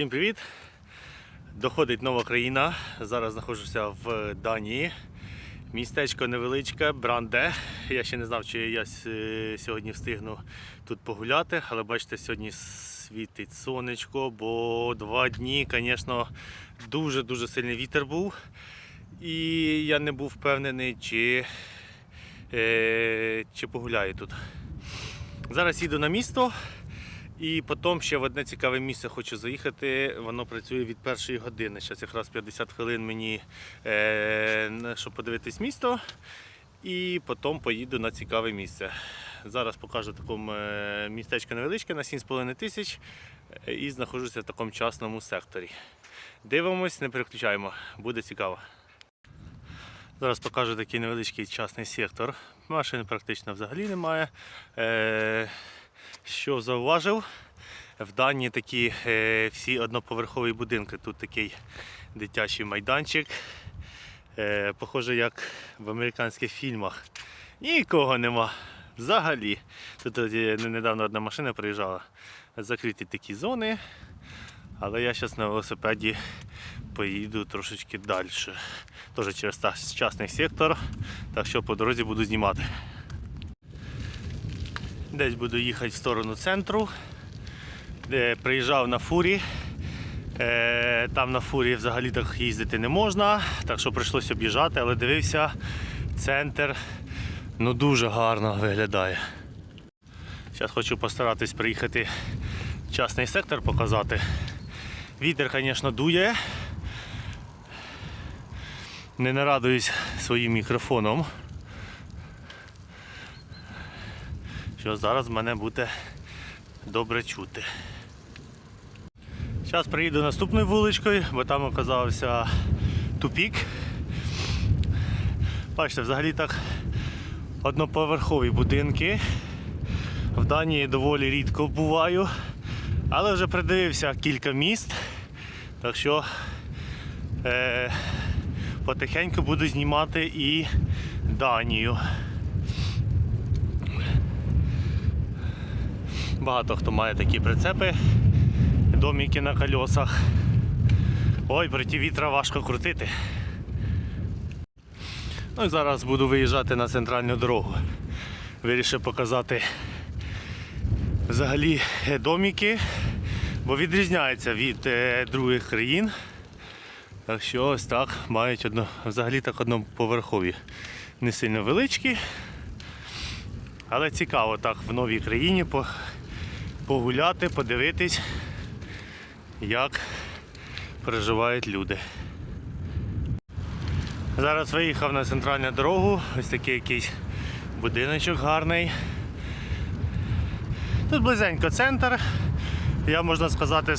Всім привіт! Доходить нова країна. Зараз знаходжуся в Данії. Містечко невеличке, Бранде. Я ще не знав, чи я сьогодні встигну тут погуляти, але бачите, сьогодні світить сонечко, бо два дні, звісно, дуже-дуже сильний вітер був. І я не був впевнений, чи, е, чи погуляю тут. Зараз їду на місто. І потім ще в одне цікаве місце хочу заїхати. Воно працює від першої години. Зараз якраз 50 хвилин мені, е, щоб подивитись місто. І потім поїду на цікаве місце. Зараз покажу такому е, містечко невеличке на 7,5 тисяч е, і знаходжуся в такому частному секторі. Дивимось, не переключаємо, буде цікаво. Зараз покажу такий невеличкий частний сектор. Машин практично взагалі немає. Що зауважив? В Данії такі е, всі одноповерхові будинки. Тут такий дитячий майданчик. Е, похоже, як в американських фільмах. Нікого нема. Взагалі. Тут е, недавно одна машина приїжджала. Закриті такі зони. Але я зараз на велосипеді поїду трошечки далі. Теж через частний сектор. Так що по дорозі буду знімати. Десь буду їхати в сторону центру. Де приїжджав на фурі. Е, Там на фурі взагалі так їздити не можна, так що прийшлося об'їжджати, але дивився, центр ну дуже гарно виглядає. Зараз хочу постаратись приїхати в частний сектор показати. Вітер, звісно, дує. Не нарадуюсь своїм мікрофоном. Що зараз мене буде добре чути. Зараз приїду наступною вуличкою, бо там оказався тупік. Бачите, взагалі так одноповерхові будинки. В Данії доволі рідко буваю, але вже придивився кілька міст. Так що е, потихеньку буду знімати і Данію. Багато хто має такі прицепи, доміки на колесах. Ой, проти вітра важко крутити. Ну і зараз буду виїжджати на центральну дорогу. Вирішив показати взагалі е, доміки, бо відрізняються від е, других країн. Так що ось так мають одно, взагалі так одноповерхові. Не сильно величкі. Але цікаво так в новій країні погуляти, подивитись, як проживають люди. Зараз виїхав на центральну дорогу, ось такий якийсь будиночок гарний. Тут близенько центр. Я можна сказати,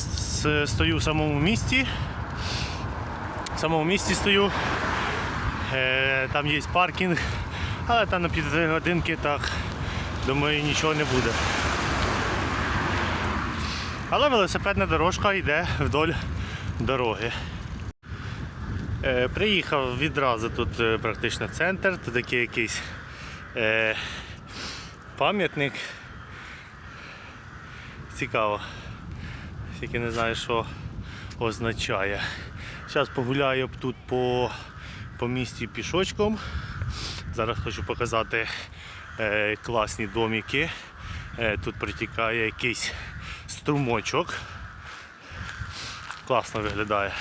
стою в самому місті. В самому місті стою. Е, Там є паркінг, але там на півтори годинки так, думаю, нічого не буде. Але велосипедна дорожка йде вдоль дороги. Е, приїхав відразу тут е, практично центр, тут такий якийсь е, пам'ятник. Цікаво. Тільки не знаю, що означає. Зараз погуляю тут по, по місті пішочком. Зараз хочу показати е, класні домики. Е, тут протікає якийсь струмочок. Класно виглядає.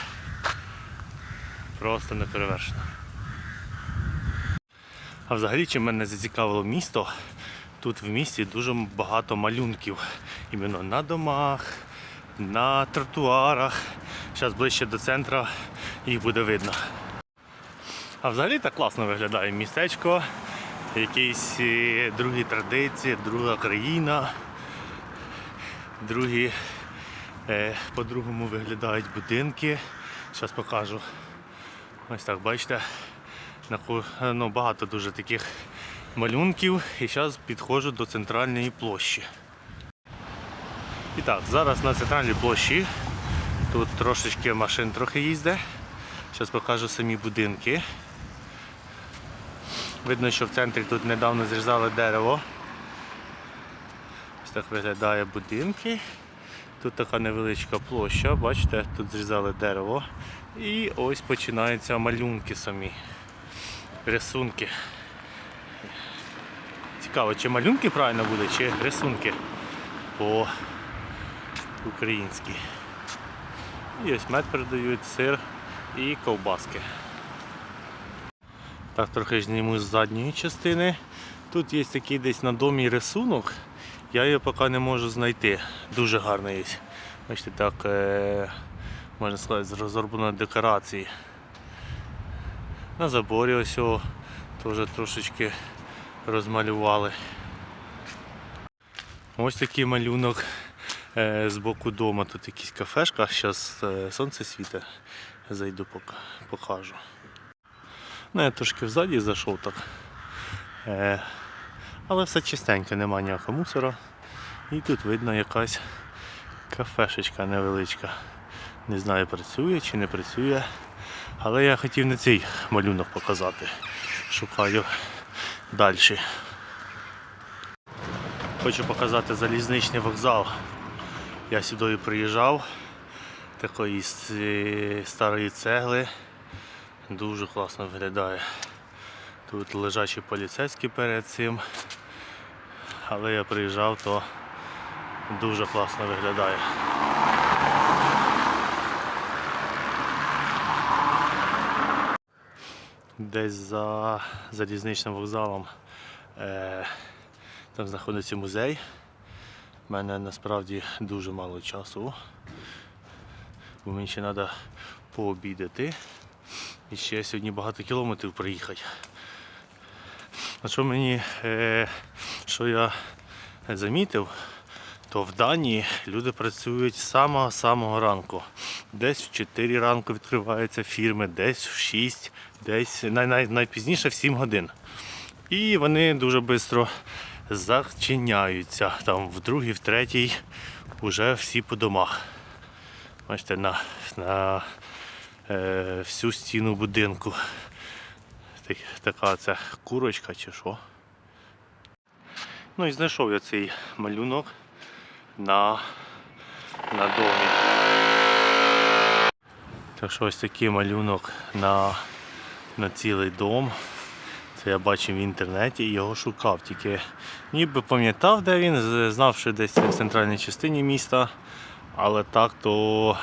Просто неперевершено. А взагалі, чим мене зацікавило місто, тут в місті дуже багато малюнків. Іменно на домах, на тротуарах. Зараз ближче до центру їх буде видно. А взагалі так класно виглядає містечко, якісь е, другі традиції, друга країна, другі е, по-другому виглядають будинки. Зараз покажу. Ось так, бачите, ну, багато дуже таких малюнків. І зараз підходжу до центральної площі. І так, зараз на центральній площі. Тут трошечки машин трохи їздить. Зараз покажу самі будинки. Видно, що в центрі тут недавно зрізали дерево. Ось так виглядає будинки. Тут така невеличка площа, бачите, тут зрізали дерево. І ось починаються малюнки самі. Рисунки. Цікаво, чи малюнки правильно буде, чи рисунки по-українськи. І ось мед передають, сир і ковбаски. Так, трохи зніму з задньої частини. Тут є такий десь на домі рисунок. Я його поки не можу знайти. Дуже гарний є. Бачите, так е, можна сказати, з розроблено декорації. На заборі ось його теж трошечки розмалювали. Ось такий малюнок е, з боку дому. Тут якась кафешка, зараз сонце світить. Зайду покажу. Ну, я трошки взаді зайшов так. Але все чистенько, немає ніякого мусора. І тут видно якась кафешечка невеличка. Не знаю, працює чи не працює. Але я хотів не цей малюнок показати. Шукаю далі. Хочу показати залізничний вокзал. Я сюди приїжджав, такої старої цегли. Дуже класно виглядає. Тут лежачі поліцейські перед цим. Але я приїжджав, то дуже класно виглядає. Десь за залізничним вокзалом е, там знаходиться музей. У мене насправді дуже мало часу, бо мені ще треба пообідати. І ще сьогодні багато кілометрів проїхати. А що мені, е, що я замітив, то в Данії люди працюють з самого-самого ранку. Десь в 4 ранку відкриваються фірми, десь в 6, десь най, най, найпізніше в 7 годин. І вони дуже швидко зачиняються. Там в другій, в третій вже всі по домах. Бачите, на, на е, всю стіну будинку. Так- Така це курочка чи що. Ну і знайшов я цей малюнок на, на домі. Так що ось такий малюнок на, на цілий дом. Це я бачив в інтернеті і його шукав. Тільки ніби пам'ятав, де він, знав, що десь в центральній частині міста, але так то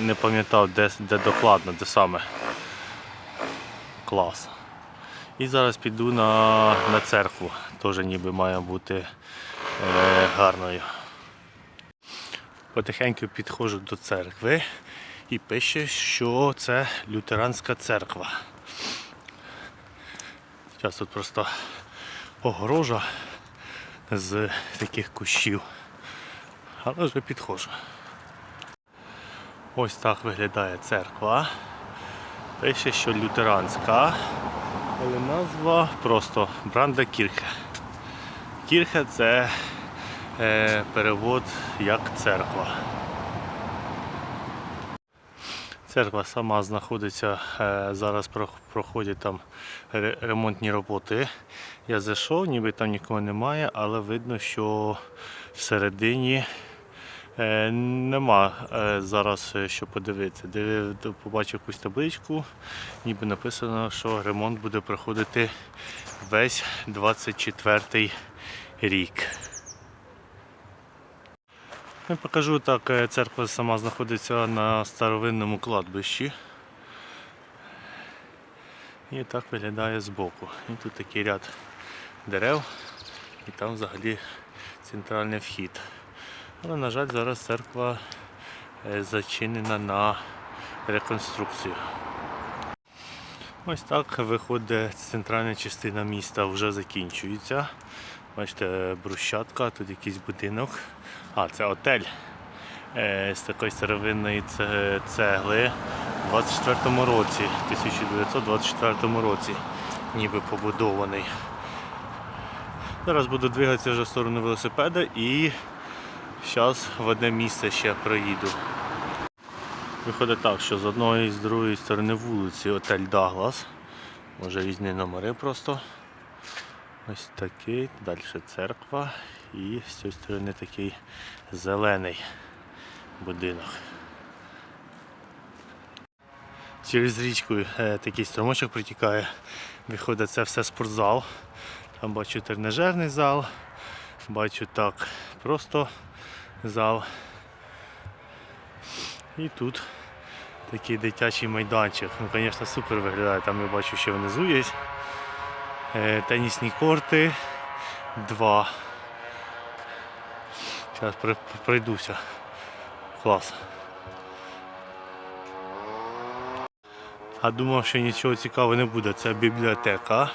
не пам'ятав, де, де докладно, де саме. Клас. І зараз піду на, на церкву. Теж ніби має бути е, гарною. Потихеньку підходжу до церкви і пише, що це лютеранська церква. Зараз тут просто огорожа з таких кущів. Але вже підходжу. Ось так виглядає церква. Пише, що лютеранська, але назва просто Бранда Кірхе. Кірхе це е, перевод як церква. Церква сама знаходиться, е, зараз проходять там ремонтні роботи. Я зайшов, ніби там нікого немає, але видно, що всередині е, нема е, зараз е, що подивитися. Дивив, побачив якусь табличку, ніби написано, що ремонт буде проходити весь 24 рік. Я покажу так, е, церква сама знаходиться на старовинному кладбищі. І так виглядає збоку. І тут такий ряд дерев, і там взагалі центральний вхід. Але, на жаль, зараз церква е, зачинена на реконструкцію. Ось так виходить центральна частина міста вже закінчується. Бачите, брусчатка, тут якийсь будинок. А, це отель е, з такої старовинної цегли у 24-му році, 1924 році, ніби побудований. Зараз буду двигатися вже в сторону велосипеда і зараз в одне місце ще проїду. Виходить так, що з одної і з другої сторони вулиці отель Даглас. Може різні номери просто. Ось такий, далі церква і з цієї сторони такий зелений. будинок. Через річку е, такий струмочок протікає. Виходить, це все спортзал. Там бачу тренажерний зал, бачу так, просто зал. І тут такий дитячий майданчик. Ну, звісно, супер виглядає. Там я бачу, що внизу є. Е, Тенісні корти. Два. Зараз пройдуся. Клас. А думав, що нічого цікавого не буде. Це бібліотека.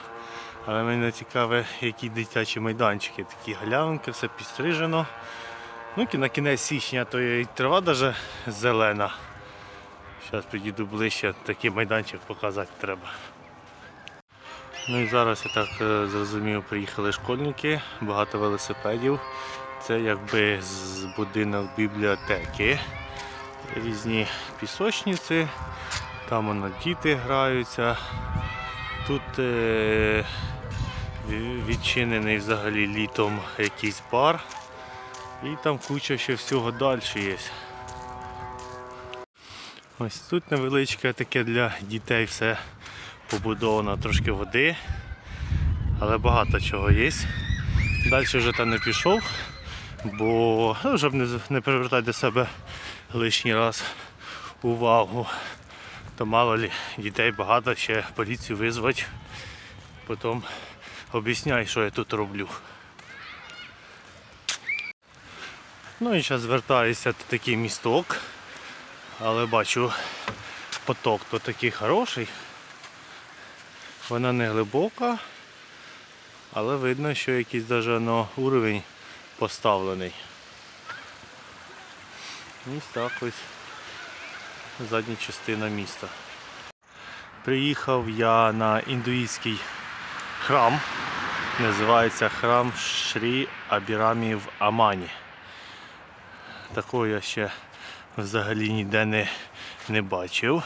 Але мене цікаве, які дитячі майданчики. Такі галявинки, все підстрижено. Ну, на кінець січня то і трава навіть зелена. Зараз підійду ближче, такий майданчик показати треба. Ну і зараз я так е, зрозумів, приїхали школьники, багато велосипедів. Це якби з будинок бібліотеки. Різні пісочниці, там воно діти граються. Тут е, відчинений взагалі літом якийсь бар. І там куча ще всього далі є. Ось тут невеличке таке для дітей все побудовано, трошки води, але багато чого є. Далі вже там не пішов, бо ну, щоб не, не привертати до себе лишній раз увагу. То мало лі дітей багато, ще поліцію визвати, потім об'ясняй, що я тут роблю. Ну і зараз звертаюся тут такий місток, але бачу поток то такий хороший. Вона не глибока, але видно, що якийсь даже ну, уровень поставлений. Ось так ось задня частина міста. Приїхав я на індуїзький храм. Називається храм Шрі Абірамі в Амані. Такого я ще взагалі ніде не, не бачив.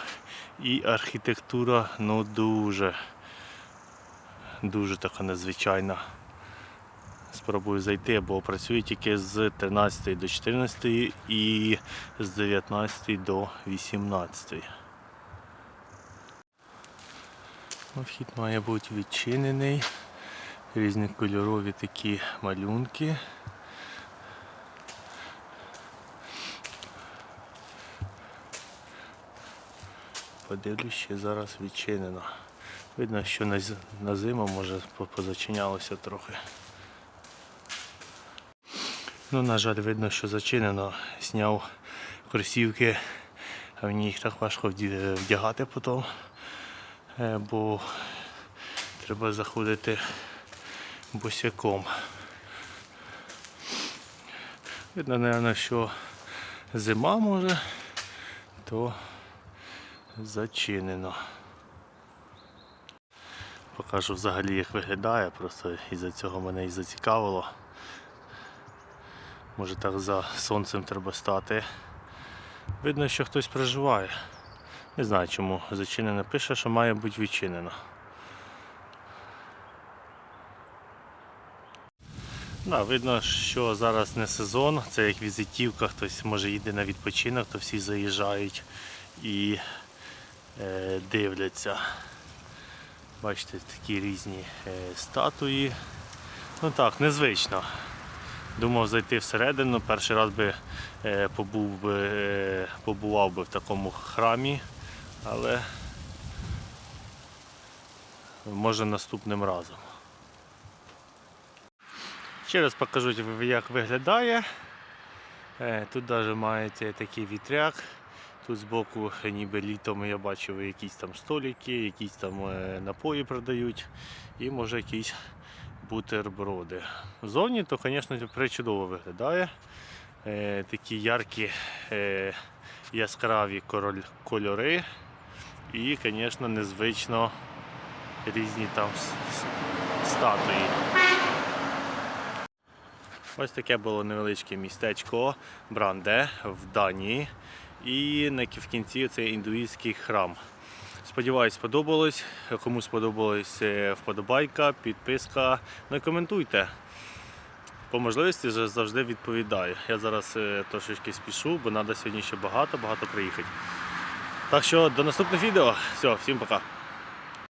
І архітектура ну дуже, дуже така незвичайна. Спробую зайти, бо працює тільки з 13 до 14 і з 19 до 18. Ну, Вхід має бути відчинений. Різнокольорові такі малюнки. Подивлюсь, ще зараз відчинено. Видно, що на, зиму може позачинялося трохи. Ну, на жаль, видно, що зачинено. Зняв кросівки, а мені їх так важко вдягати потім, е, бо треба заходити босяком. Видно, мабуть, що зима може, то зачинено. Покажу взагалі як виглядає, просто із-за цього мене і зацікавило. Може так за сонцем треба стати. Видно, що хтось проживає. Не знаю чому зачинено пише, що має бути відчинено. Да, видно, що зараз не сезон, це як візитівка, хтось може їде на відпочинок, то всі заїжджають і е, дивляться. Бачите, такі різні е, статуї. Ну так, незвично. Думав зайти всередину, перший раз би е, побув би, е, побував би в такому храмі, але може наступним разом. Ще раз покажу, як виглядає. Тут навіть маєте такий вітряк. Тут збоку ніби літом я бачив якісь там столики, якісь там е, напої продають і може якісь бутерброди. Ззовні то, звісно, причудово виглядає. Е, Такі яркі е, яскраві кольори і, звісно, незвично різні там статуї. Ось таке було невеличке містечко Бранде в Данії. І на кінці це індуїзький храм. Сподіваюсь, сподобалось. Кому сподобалось, е, вподобайка, підписка. Ну і коментуйте. по можливості завжди відповідаю. Я зараз е, трошечки спішу, бо треба сьогодні ще багато-багато приїхати. Так що до наступних відео. Все, всім пока.